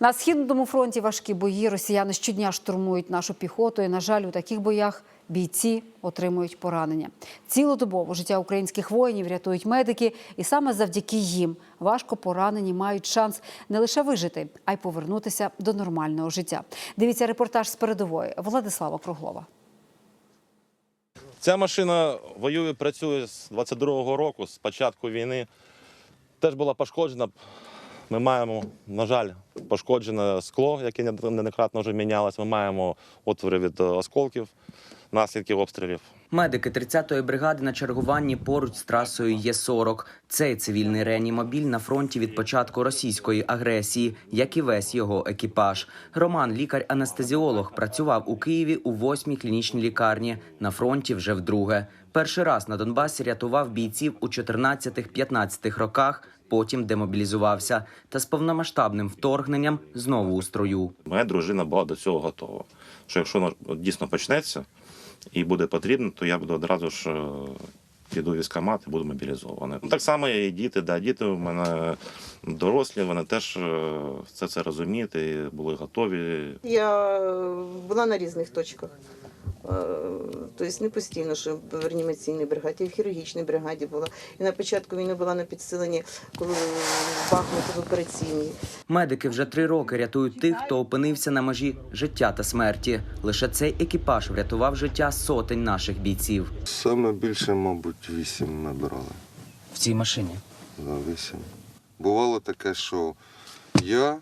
На східному фронті важкі бої. Росіяни щодня штурмують нашу піхоту. І, на жаль, у таких боях бійці отримують поранення. Цілодобово життя українських воїнів рятують медики, і саме завдяки їм важко поранені мають шанс не лише вижити, а й повернутися до нормального життя. Дивіться репортаж з передової Владислава Круглова. Ця машина воює, працює з 22-го року, з початку війни. Теж була пошкоджена. Ми маємо, на жаль, пошкоджене скло, яке неоднократно вже мінялось. Ми маємо отвори від е, осколків, наслідків обстрілів. Медики 30-ї бригади на чергуванні поруч з трасою Є-40. Цей цивільний реанімобіль на фронті від початку російської агресії, як і весь його екіпаж. Роман, лікар-анестезіолог, працював у Києві у 8-й клінічній лікарні. На фронті вже вдруге. Перший раз на Донбасі рятував бійців у 14-15 роках. Потім демобілізувався та з повномасштабним вторгненням знову у строю. Моя дружина була до цього готова. Що якщо воно дійсно почнеться і буде потрібно, то я буду одразу ж е, піду в військкомат і буду мобілізований. Ну, Так само і діти, да, діти у мене дорослі, вони теж е, все це розуміють і були готові. Я була на різних точках. Е, Тобто не постійно, що в реанімаційній бригаді, і в хірургічній бригаді була. І на початку війни була на підсиленні, коли в Бахмуті в операційній. Медики вже три роки рятують тих, хто опинився на межі життя та смерті. Лише цей екіпаж врятував життя сотень наших бійців. Саме більше, мабуть, вісім ми брали. В цій машині За вісім. Бувало таке, що я,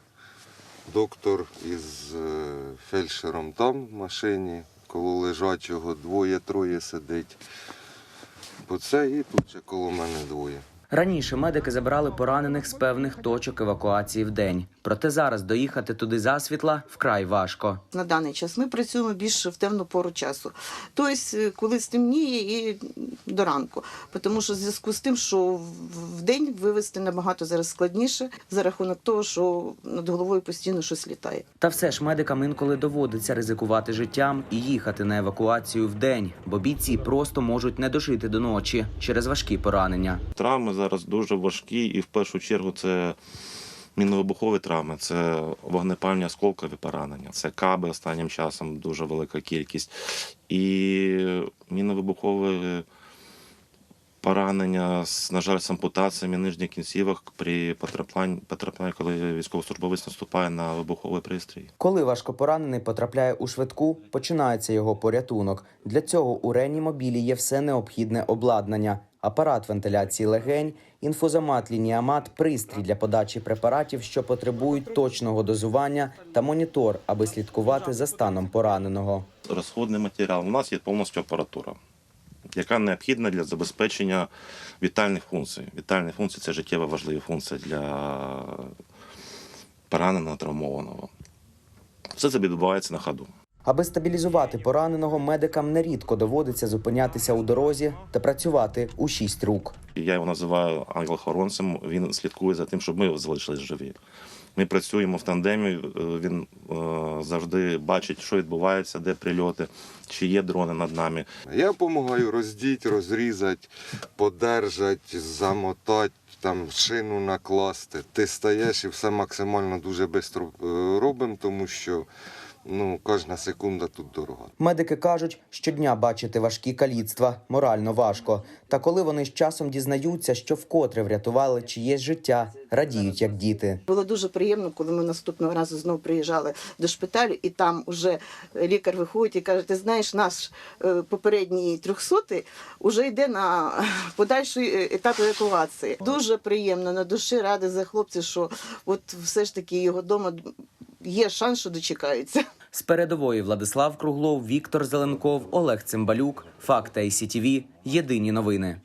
доктор із е, фельдшером там в машині, коли лежачого двоє-троє сидить. Це і тут ще коло мене двоє. Раніше медики забирали поранених з певних точок евакуації в день. Проте зараз доїхати туди засвітла вкрай важко. На даний час ми працюємо більше в темну пору часу. Тобто, е, коли стемніє і до ранку. Тому що в зв'язку з тим, що в- в день вивезти набагато зараз складніше за рахунок того, що над головою постійно щось літає. Та все ж медикам інколи доводиться ризикувати життям і їхати на евакуацію в день, бо бійці просто можуть не дожити до ночі через важкі поранення. Травми зараз дуже важкі, і в першу чергу це міновибухові травми, це вогнепальні осколкові поранення, це каби останнім часом дуже велика кількість. І міновибухові поранення, на жаль, з ампутаціями нижніх кінцівок при потраплянні, потраплянні, коли військовослужбовець наступає на вибуховий пристрій. Коли важкопоранений потрапляє у швидку, починається його порятунок. Для цього у реанімобілі є все необхідне обладнання: апарат вентиляції легень, інфузомат лініамат, пристрій для подачі препаратів, що потребують точного дозування, та монітор, аби слідкувати за станом пораненого. розходний матеріал. У нас є повністю апаратура, яка необхідна для забезпечення вітальних функцій. Вітальні функції це життєво важливі функції для пораненого, травмованого. Все це відбувається на ходу. Аби стабілізувати пораненого, медикам нерідко доводиться зупинятися у дорозі та працювати у шість рук. Я його називаю ангел-хоронцем. Він слідкує за тим, щоб ми залишились живі. Ми працюємо в тандемі. е, Він е, завжди бачить, що відбувається, де прильоти, чи є дрони над нами. Я допомагаю роздіти, розрізати, подержати, замотати, там шину накласти. Ти стаєш і все максимально дуже швидко робимо, тому що ну, кожна секунда тут дорога. Медики кажуть, щодня бачити важкі каліцтва морально важко. Та коли вони з часом дізнаються, що вкотре врятували чиєсь життя, радіють як діти. Було дуже приємно, коли ми наступного разу знову приїжджали до шпиталю, і там уже лікар виходить і каже: ти знаєш, наш е, попередній трьохсотий вже йде на подальший е, етап евакуації. Дуже приємно на душі ради за хлопців, що от все ж таки його вдома є шанс, що дочекаються. З передової Владислав Круглов, Віктор Зеленков, Олег Цимбалюк, Факта і СІТІВІ. Єдині новини.